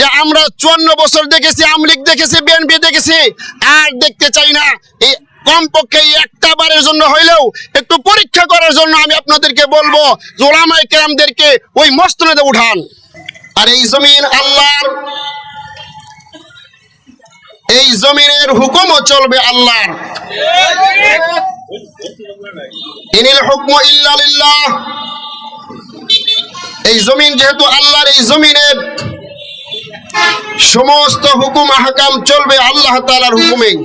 যে আমরা চুয়ান্ন বছর দেখেছি আমলিগ দেখেছি বিএনপি দেখেছি, আর দেখতে চাই না। এই কমপক্ষে একটা বারের জন্য হইলেও একটু পরীক্ষা করার জন্য আমি আপনাদেরকে বলব যে ওলামাই কেরামদেরকে ওই মস্তনেদে উঠান। আর এই জমিন আল্লাহর, এই জমিনের হুকুমও চলবে আল্লাহর। হুকম ইল্লা এই জমিন যেহেতু আল্লাহর, এই জমিনের সমস্ত হুকুম, আহকাম চলবে আল্লাহ তাআলার হুকুমেই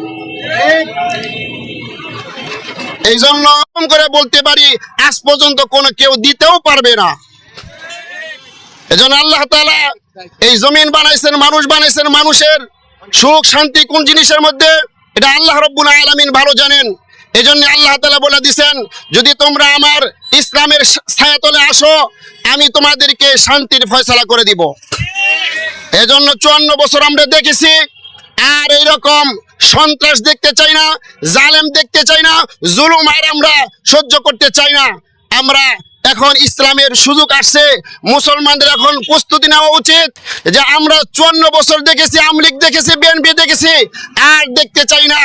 এই জন্য করে বলতে পারি, আজ পর্যন্ত কোনো কেউ দিতেও পারবে না। আল্লাহ তাআলা এই জমিন বানাইছেন, মানুষ বানাইছেন, মানুষের সুখ, শান্তি কোন জিনিসের মধ্যে? এটা আল্লাহ রব্বুল আলামিন ভালো জানেন। এই জন্য আল্লাহ তাআলা বলে দিছেন, যদি তোমরা আমার ইসলামের ছায়াতলে আসো, আমি তোমাদেরকে শান্তির ফয়সালা করে দিব। এজন্য চুয়ান্ন বছর আমরা দেখেছি, আর এইরকম সন্ত্রাস দেখতে চাই না, জালেম দেখতে চাই না, জুলুম আর আমরা সহ্য করতে চাই না। আমরা এখন ইসলামের সুযোগ আসছে, মুসলমানদের এখন প্রস্তুতি নেওয়া উচিত যে আমরা চুয়ান্ন বছর দেখেছি আমলিগ দেখেছি বিএনপি দেখেছি, আর দেখতে চাই না।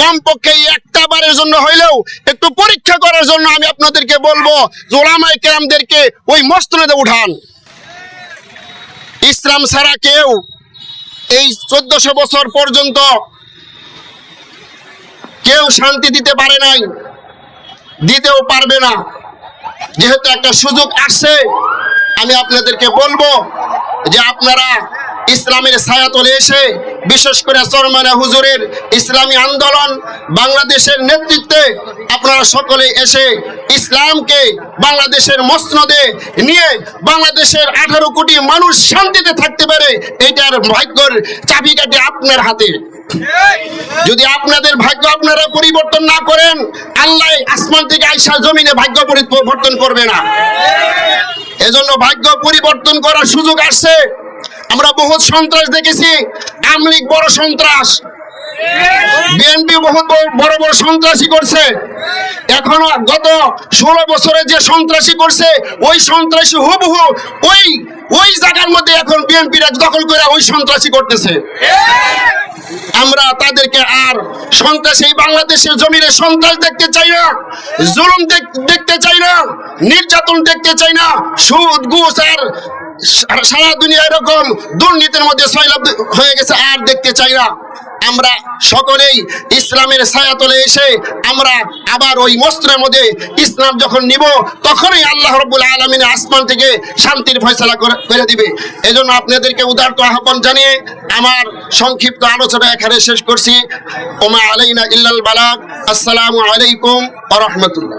কমপক্ষে একটা বারের জন্য হইলেও একটু পরীক্ষা করার জন্য আমি আপনাদেরকে বলব, যে ওলামাই কেরামদেরকে ওই মস্তনেদে উঠান। ইসলাম ছাড়া কেউ এই চোদ্দশো বছর পর্যন্ত কেউ শান্তি দিতে পারে নাই, দিতেও পারবে না। যেহেতু একটা সুযোগ আসছে, আমি আপনাদেরকে বলব যে আপনারা ইসলামের ছায়াতলে এসে বিশেষ করে চরমানা হুজুরের ইসলামী আন্দোলন বাংলাদেশের নেতৃত্বে আপনারা সকলে এসে ইসলামকে বাংলাদেশের মসনদে নিয়ে বাংলাদেশের আঠারো কোটি মানুষ শান্তিতে থাকতে পারে এইটার ভাগ্যর চাবিকাঠি আপনার হাতে। যদি আপনাদের ভাগ্য আপনারা পরিবর্তন না করেন, আল্লাহ আসমান থেকে আইসা জমিনে ভাগ্য পরিবর্তন করবে না। এজন্য ভাগ্য পরিবর্তন করার সুযোগ আসছে। আমরা বহুত সন্ত্রাস দেখেছি। আমলিগ বড় সন্ত্রাস। বিএনপি বহুত বড়- বড় সন্ত্রাসী করছে। এখনও গত ষোলো বছরে যে সন্ত্রাসী করছে, ওই সন্ত্রাসী হুবহু ওই ওই জায়গার মধ্যে এখন বিএনপিরা দখল করে ওই সন্ত্রাসী করতেছে। আমরা তাদেরকে আর সন্ত্রাস বাংলাদেশের জমিনে সন্ত্রাস দেখতে চাই না, জুলুম দেখ- দেখতে চাই না, নির্যাতন দেখতে চাই না, সুদ, ঘুষ আর সারা দুনিয়া এরকম দুর্নীতির মধ্যে সয়লাভ হয়ে গেছে, আর দেখতে চাই না। আমরা সকলেই ইসলামের ছায়াতলে এসে আমরা আবার ওই মস্ত্রের মধ্যে ইসলাম যখন নিব, তখনই আল্লাহ রব্বুল আলমিনের আসমান থেকে শান্তির ফয়সলা করে দিবে। এই জন্য আপনাদেরকে উদারত আহ্বান জানিয়ে আমার সংক্ষিপ্ত আলোচনা এখানে শেষ করছি। ওমা আলাইনা ইল্লাল বালাক আসসালামু আলাইকুম আ রহমতুল্লাহ।